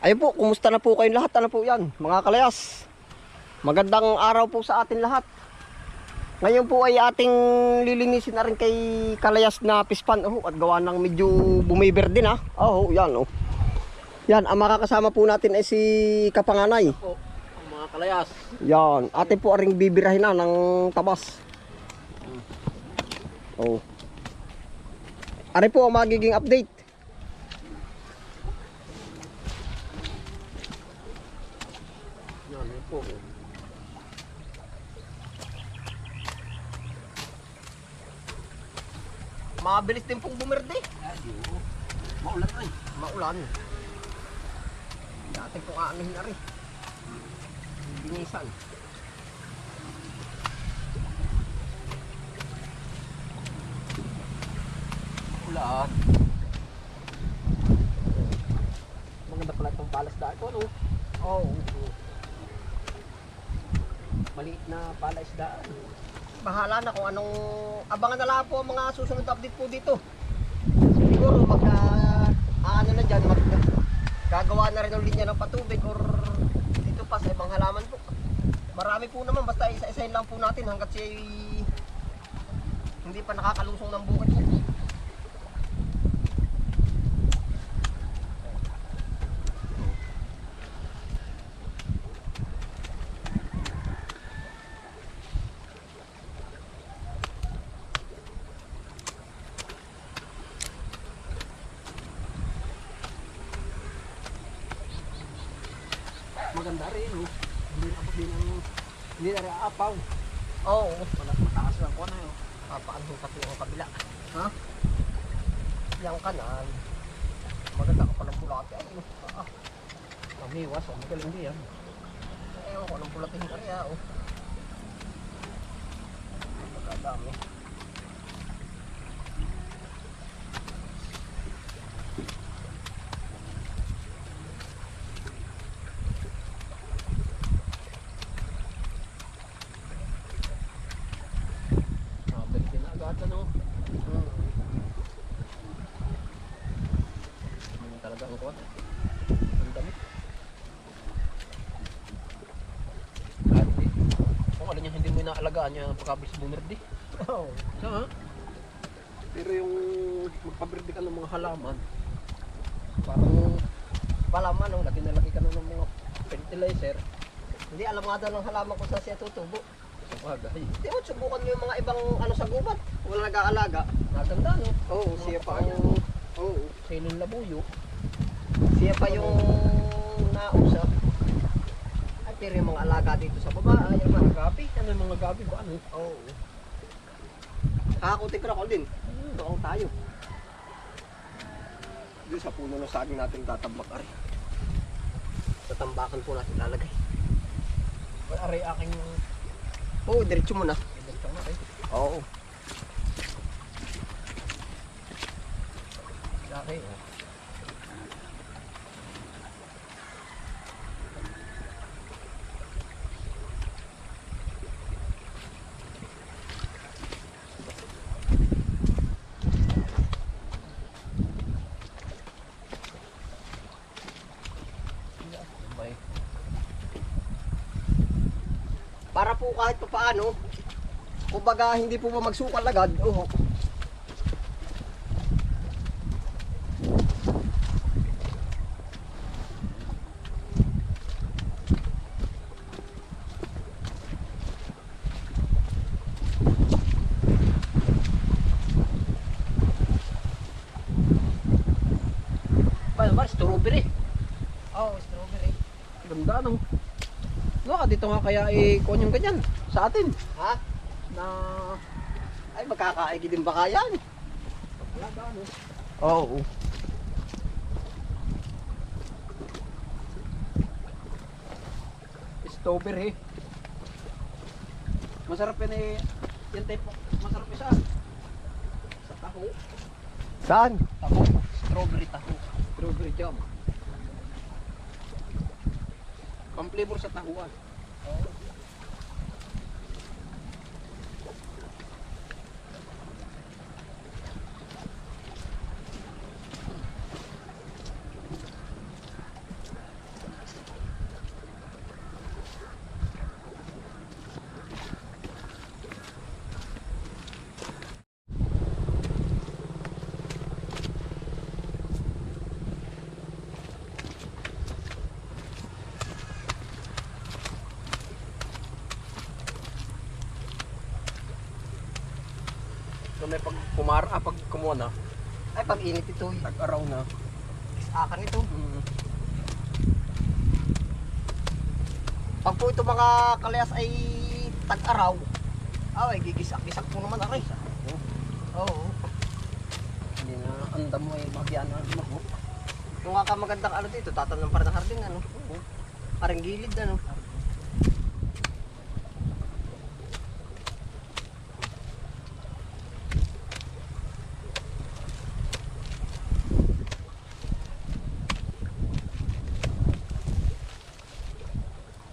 Ayun po, kumusta na po kayong lahat? Ano po yan, mga kalayas? Magandang araw po sa atin lahat. Ngayon po ay ating lilinisin na rin kay kalayas na pispan. Oh, at gawa ng medyo bumiber din ha. Oh, yan oh. Yan, ang makakasama po natin ay si Kapanganay. ang mga kalayas. Yan, atin po aring bibirahin na ng tabas. Oh. Ano po ang magiging update? Yan, yun po. Mabilis din pong bumerde. Maulan ay. Maulan. Dati po aanihin na rin. Binisan. Ulan. Maganda pala itong palas dahil ko, ano? Oh, Maliit na palas daan. bahala na kung anong abangan na lang po ang mga susunod update po dito. Siguro magka ano na diyan mag gagawa na rin ng linya ng patubig or dito pa sa ibang halaman po. Marami po naman basta isa-isahin lang po natin hanggat siya hindi pa nakakalusong ng bukid po. Maganda rin, oh. Hindi na po din ang... Hindi na rin aapaw. Oo. Wala mataas lang ko na yun. Papaano kasi ang kabila. Ha? Yang kanan. Maganda ka palang bulate. Ay, ah, Mamiwas, oh. Magaling din yan. ewan ko anong bulating kaya, oh. Magkadami. Mabilis din agad, ano? Hmm. Ano talaga ang kuwan? Ang dami. Kahit di. Kung mo inaalagaan niya, pagkabilis bumerde. Oh. Siya ha? Pero yung magpaberde ka ng mga halaman, parang palaman, oh, lagi na lagi ka ng mga fertilizer. Hindi alam nga ng halaman ko sa siya tutubo. Sa bagay. Hindi mo subukan mo yung mga ibang ano sa gubat. Wala nag-aalaga. Maganda, no? Oo, oh, siya pa yung... Oo. Oh, Silong labuyo. siya pa yung nausap. Ay, pero yung mga alaga dito sa baba, ay, yung mga gabi. Ano yung mga gabi ba? Ano? Oo. Oh. Kakakunti ko na ko din. Doon tayo. Doon sa puno ng saging natin tatambak ari. Sa tambakan po natin lalagay. Well, aray aking Oo, oh, diretso mo na. ibig na eh. Oo. Laki, oh. Bay. Para po kahit pa paano, kumbaga hindi po magsukal agad. Oo. Paano ba? Strawberry. Oo, oh, strawberry. Ganda no. No, dito nga kaya eh, kuha yung ganyan sa atin. Ha? Na, Ay, magkakaigi din ba kaya? wala ba ano? Oo. Strawberry. Masarap yan eh. Yan type, masarap isa. Sa taho. Saan? Taho. Strawberry taho. Strawberry jam. Pang flavor sa tahuan. Oh. Umara, ah, pag kumuha na, Ay, pag init ito, tag-araw na. akan ito. Mm. Pag po ito mga kalayas ay tag-araw, ay gigisak-gisak po naman aray. Oo. Hindi na andam mo ay magyan na mago. Yung nga ka magandang ano dito, tatanong para ng harding ano. Parang gilid ano.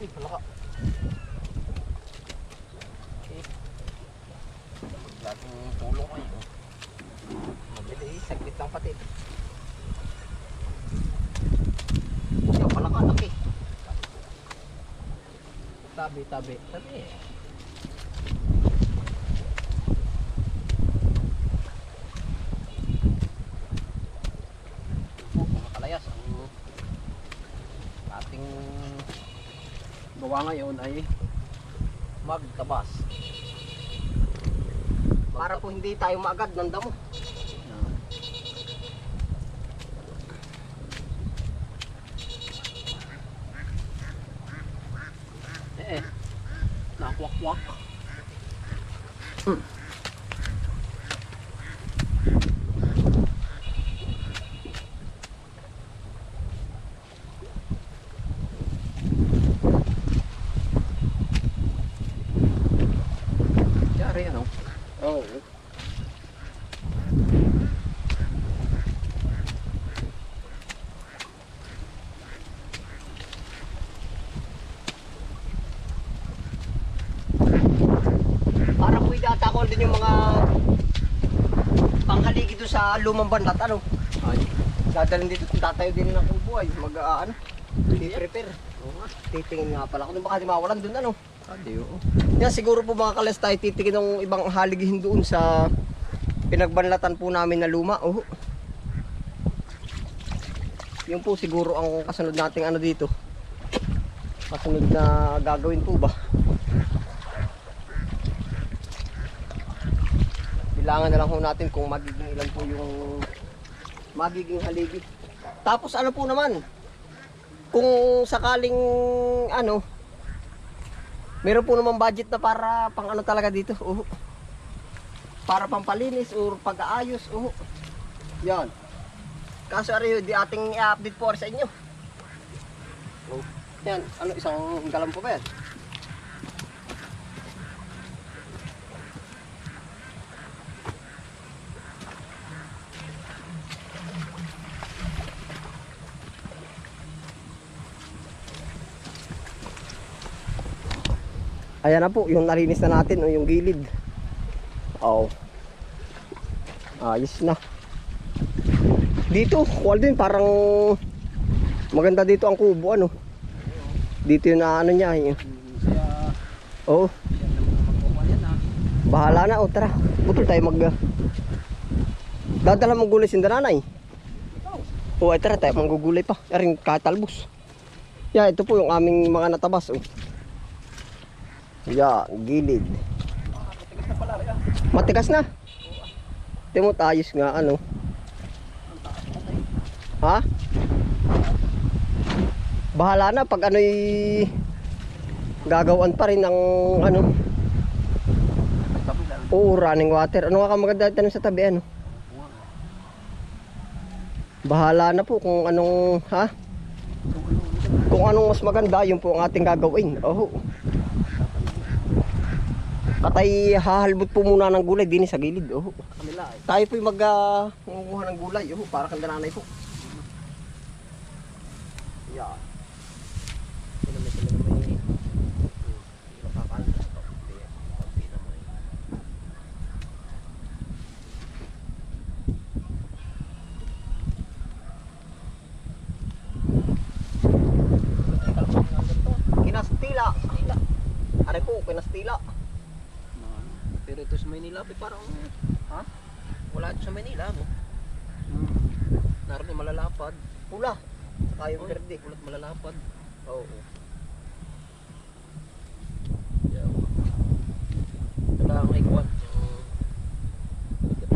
Ay, palaka. Laging tulong kayo. Mabili, saglit lang pati. Palaka, laki. Tabi, tabi. Tabi. Oh, mga kalayas, ang ating gawa ngayon ay magtabas. Para po hindi tayo maagad ng damo. Eh, eh. Nakwak-kwak. Yari ano? Oo. Para po idata ko din yung mga panghaligi doon sa lumang banlat ano. Ay, Dadalhin dito tatayo din ng kubo ay mag uh, ano. I-prepare. oo nga. Titingin nga pala ako baka di mawalan doon ano. Oo. Yan siguro po mga kalas tayo titingin ng ibang haligihin doon sa pinagbanlatan po namin na luma. Oh. Yun po siguro ang kasunod nating ano dito. Kasunod na gagawin po ba? Bilangan na lang ho natin kung magiging ilan po yung magiging haligi. Tapos ano po naman, kung sakaling ano, Meron po naman budget na para pang ano talaga dito. Uh. Para pampalinis or pag-aayos. Uh. Yan. Kaso ari di ating i-update po sa inyo. Oh. Yan, ano isang galam po ba yan? Ayan na po, yung nalinis na natin, o yung gilid. Oo. Ayos na. Dito, Walden, parang maganda dito ang kubo, ano. Dito yung ano niya. Kaya, oh, ah. bahala na. O, tara. Butol tayo mag... ah, Dadala mong gulay si nanay. O, ay tara tayo, manggugulay pa. Yaring katalbos. Yan, ito po yung aming mga natabas, oh. Yan, gilid. Matigas na pala rin ah. Matigas na. Timot ayos nga ano. Ha? Bahala na pag ano'y gagawan pa rin ng ano. Oo, running water. Ano nga ka maganda sa tabi ano? Bahala na po kung anong ha? Kung anong mas maganda, yun po ang ating gagawin. Oh. Katay hahalbot po muna ng gulay din sa gilid. Oh. Kamila eh. Tayo po'y mag uh, ng gulay. Oh, para kang nanay po. Yan. Sila may sila na Pero ito sa Manila, eh, parang... Ha? Wala ito sa Manila, no? Hmm. Naroon yung malalapad. Pula. Saka yung verde. Ulat malalapad. Oo. Yeah. Ito lang ang ikuan. Yung... Ito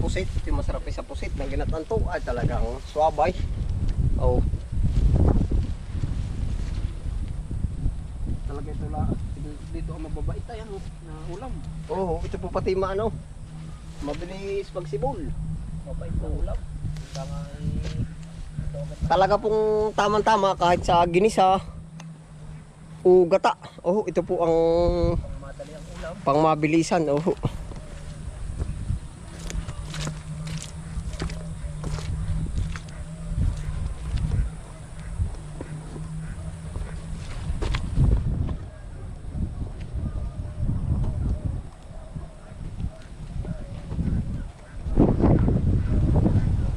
pusit. Yung masarap sa pusit ng ginatan to ay talagang swabay. Oh. Talaga ito la. Dito ang mababait tayo ano, na ulam. Oh, ito po pati maano. Mabilis pagsibol. Mabait na ulam. Tama Talaga pong tamang-tama kahit sa ginisa o gata. Oh, ito po ang pang pangmabilisan. Oh.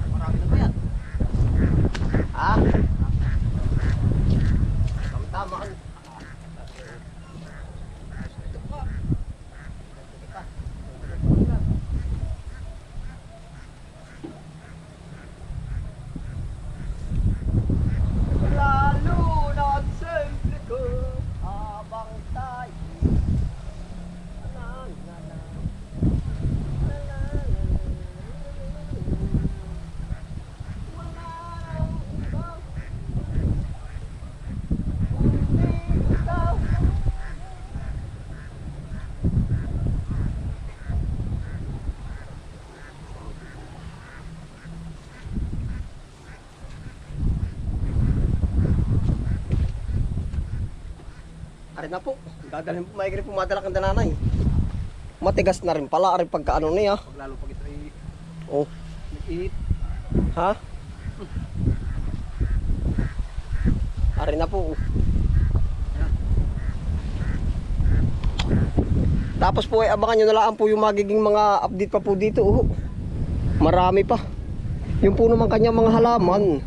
Marami na ba yan? Ah. Tama-tama. Lalo na ang simple ko habang tayo na na na na na na wala nang ibang kundi ikaw. Ari na po, gagalhin po, maigri po madala kang dananay. Matigas na rin pala, ari pagka ano niya. Pag lalo pag ito ay Oh, nag-eat. ha? Ari na po. Tapos po ay abangan nyo na lang po yung magiging mga update pa po dito. Oh. Marami pa. Yung po naman kanyang mga halaman.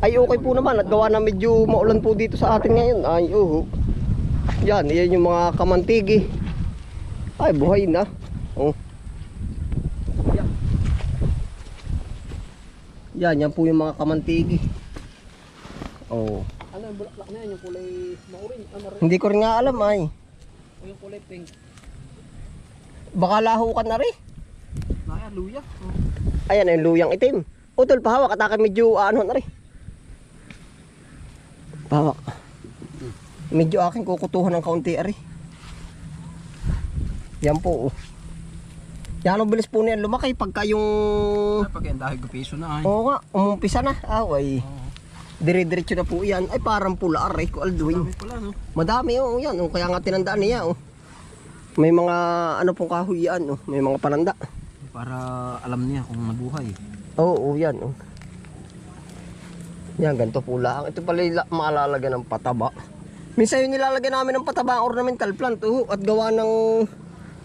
Ay okay po naman at gawa na medyo maulan po dito sa atin ngayon. Ay oh. Yan, yan yung mga kamantigi. Ay buhay na. Oh. Yan, yan po yung mga kamantigi. Oh. Ano yung bulaklak na yan? Yung kulay maurin. Ah. Hindi ko rin nga alam ay. O yung kulay pink. Baka lahukan na rin. Naya, luya. Oh. Ayan, yung luyang itim. Utol, pahawak. At akin medyo ano na rin. Pahawak. Medyo akin kukutuhan ng kaunti ari. Yan po. Oh. Yan ang bilis po niyan lumaki pagka yung... Ay, pag yan dahil piso na ay. Oo nga, umumpisa na. Away. Oo. Dire-diretso na po yan. Ay parang pula aray ko alduin. Dami pala no. Madami oh, yan. Oh, kaya nga tinandaan niya oh. May mga ano pong kahoy yan oh. May mga pananda. Para alam niya kung nabuhay. Oo, oh, yan. Oh. Yan, ganito po lang. Ito pala maalalagyan ng pataba. Minsan yung nilalagyan namin ng pataba ornamental plant. Oh, at gawa ng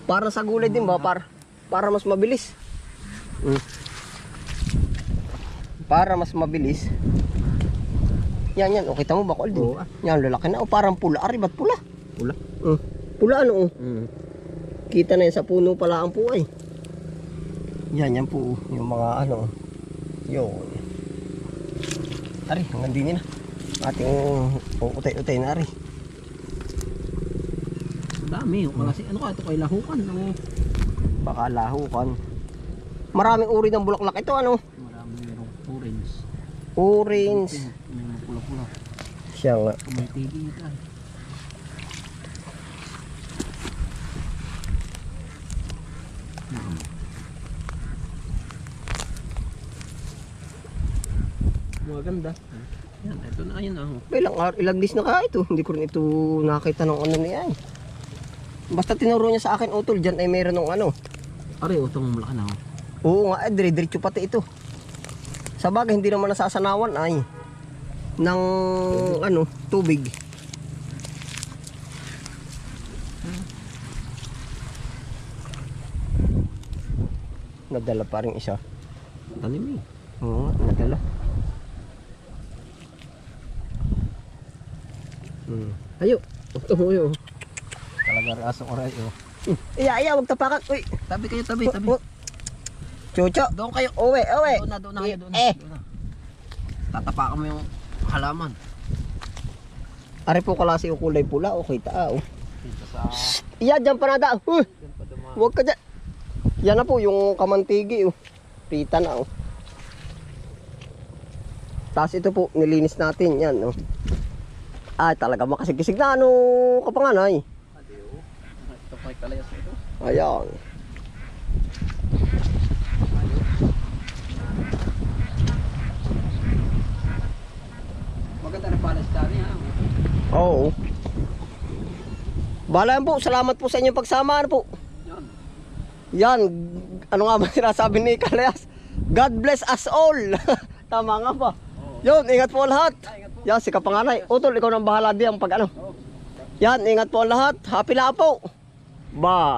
para sa gulay din ba? Para, para mas mabilis. Mm. Para mas mabilis. Yan, yan. O, kita mo ba, Aldin? Oo. Yan, lalaki na. O, parang pula. Ari, ba't pula? Pula. Mm. Pula ano? Oh. Mm. Kita na yan sa puno pala ang po ay. Yan, yan po. Yung mga ano. Yun. Ari, hanggang din na. Ating utay-utay na ari. Dami. Hmm. Kasi ano ka, ito kay lahukan. No? Baka lahukan. Maraming uri ng bulaklak ito ano. Marami merong orange. Orange. May mga pula-pula. Siya nga. Kumitigi ito ay. Maganda. Yan, ito na yun ah. Ilang, ar- ilang days na kaya ito. Hindi ko rin ito nakita ng ano niya. eh. Basta tinuro niya sa akin, utol, dyan ay meron ng ano. Ari, utong malaki na oh. Oo nga, eh, dire-diretso pati ito. Sa bagay, hindi naman nasasanawan ay ng ano, tubig. Nadala pa rin isa. Tanim eh. Oo nga, nadala. Hmm. Ayo. Ito mo yun. Talaga raso oray oh. Iya, iya, wag tapakan. Uy. Tabi kayo, tabi, tabi. Oh, oh. Chucho. Doon kayo. Uwe, uwe. Doon na, doon na kayo, doon na. Eh. Doon na. Tatapakan mo yung halaman. Ari po kalasi yung kulay pula. Okay, ta. Oh. Dito sa... Iya, dyan pa. Uy. Yan pa dumaan. Huwag ka dyan. Yan na po yung kamantigi. Oh. Pita na oh. Tapos ito po, nilinis natin. Yan oh. Ay, talaga makasigisig na ano kapanganay. Ayan. Maganda na pala sa ha. Oo. Bala yan po, salamat po sa inyong pagsama. Ano po? Yan. Yan, ano nga ba sinasabi ni Kalayas? God bless us all. Tama nga ba? Oo. Yun, ingat po lahat. Ay. Yan, si Kapanganay. Utol, ikaw nang bahala diyan pag ano. Yan, ingat po lahat. Happy na po. Ba.